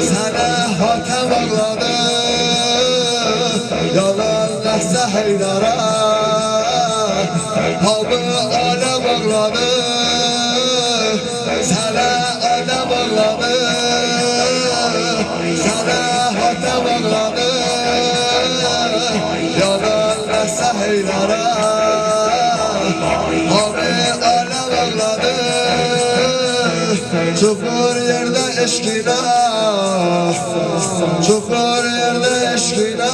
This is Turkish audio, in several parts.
سنه وتمرده يلا نحسى حيدره هم أنا مغربه سنه أنا مغربه سنه وتمرده يلا نحسى حيدره هم Çukur yerde eşkina Çukur yerde eşkina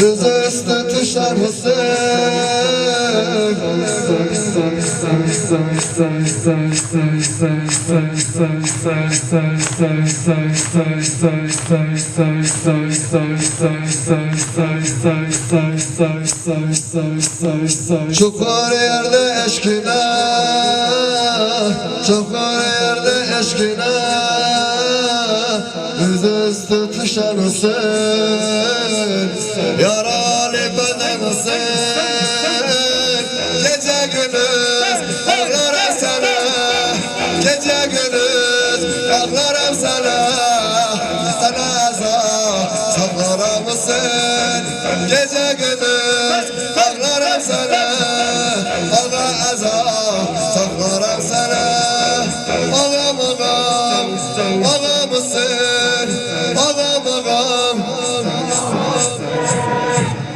Yüz üstü tuşlar Çukur yerde eşkina Çukur yerde eşkina Yüz üstü tuşlanırsın Yaralı bedensin Gece gündüz ağlarım sana. Gece gündüz ağlarım sana. Sana azap saklar mısın Gece gündüz ağlarım sana. Ağa azap saklarım sana Ağam ağam